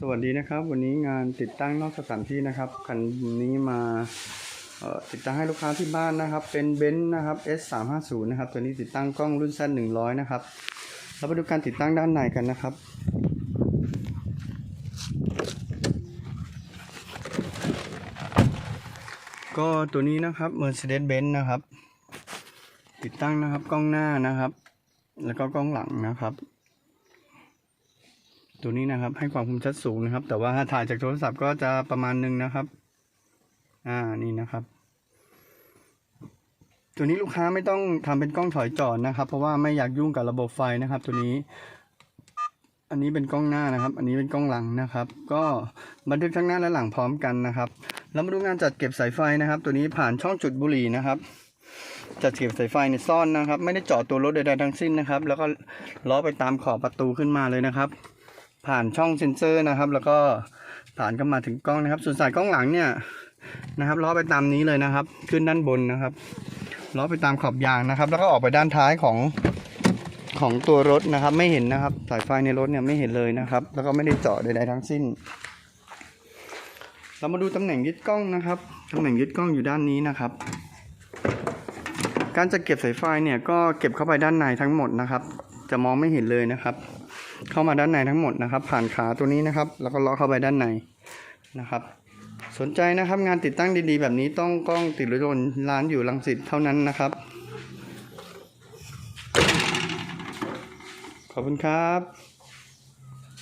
สวัสดีนะครับ วันนี้งานติดตั้งนอกสถานที่นะครับคันนี้มาติดตั้งให้ลูกค้าที่บ้านนะครับ เป็นเบนซ์นะครับ S 3 5 0 นะครับ ตัวนี้ติดตั้งกล้องรุ่น Z 100 นะครับเราไปดูการติดตั้งด้านในกันนะครับก็ตัวนี้นะครับ Mercedes-Benz นะครับ ติดตั้งนะครับกล้องหน้านะครับ แล้วก็กล้องหลังนะครับ ตัวนี้นะครับ ให้ความคมชัดสูงนะครับ แต่ว่าถ้าถ่ายจากโทรศัพท์ก็จะประมาณหนึงนะครับ อ่านี่นะครับ ตัวนี้ลูกค้าไม่ต้องทำเป็นกล้องถอยจอดนะครับ เพราะว่าไม่อยากยุ่งกับระบบไฟนะครับ ตัวนี้ อันนี้เป็นกล้องหน้านะครับ อันนี้เป็นกล้องหลังนะครับ ก็บันทึกทั้งหน้าและหลังพร้อมกันนะครับแล้วมาดูงานจัดเก็บสายไฟนะครับ ตัวนี้ผ่านช่องจุดบุหรี่นะครับจัดเก็บสายไฟในซ่อนนะครับ ไม่ได้เจาะตัวรถใดๆทั้งสิ้นนะครับ แล้วก็ล้อไปตามขอบประตูขึ้นมาเลยนะครับ ผ่านช่องเซ็นเซอร์นะครับ แล้วก็ผ่านก็มาถึงกล้องนะครับ ส่วนสายกล้องหลังเนี่ยนะครับล้อไปตามนี้เลยนะครับ ขึ้นด้านบนนะครับล้อไปตามขอบยางนะครับ แล้วก็ออกไปด้านท้ายของของตัวรถนะครับ ไม่เห็นนะครับ สายไฟในรถเนี่ยไม่เห็นเลยนะครับ แล้วก็ไม่ได้เจาะใดๆทั้งสิ้น เรามาดูตำแหน่งยึดกล้องนะครับตำแหน่งยึดกล้องอยู่ด้านนี้นะครับ การจะเก็บสายไฟเนี่ยก็เก็บเข้าไปด้านในทั้งหมดนะครับ จะมองไม่เห็นเลยนะครับ เข้ามาด้านในทั้งหมดนะครับ ผ่านขาตัวนี้นะครับ แล้วก็ล็อกเข้าไปด้านในนะครับ สนใจนะครับงานติดตั้งดีๆ แบบนี้ต้องกล้องติดรถยนต์ร้านอยู่ลังสิตเท่านั้นนะครับ ขอบคุณครับ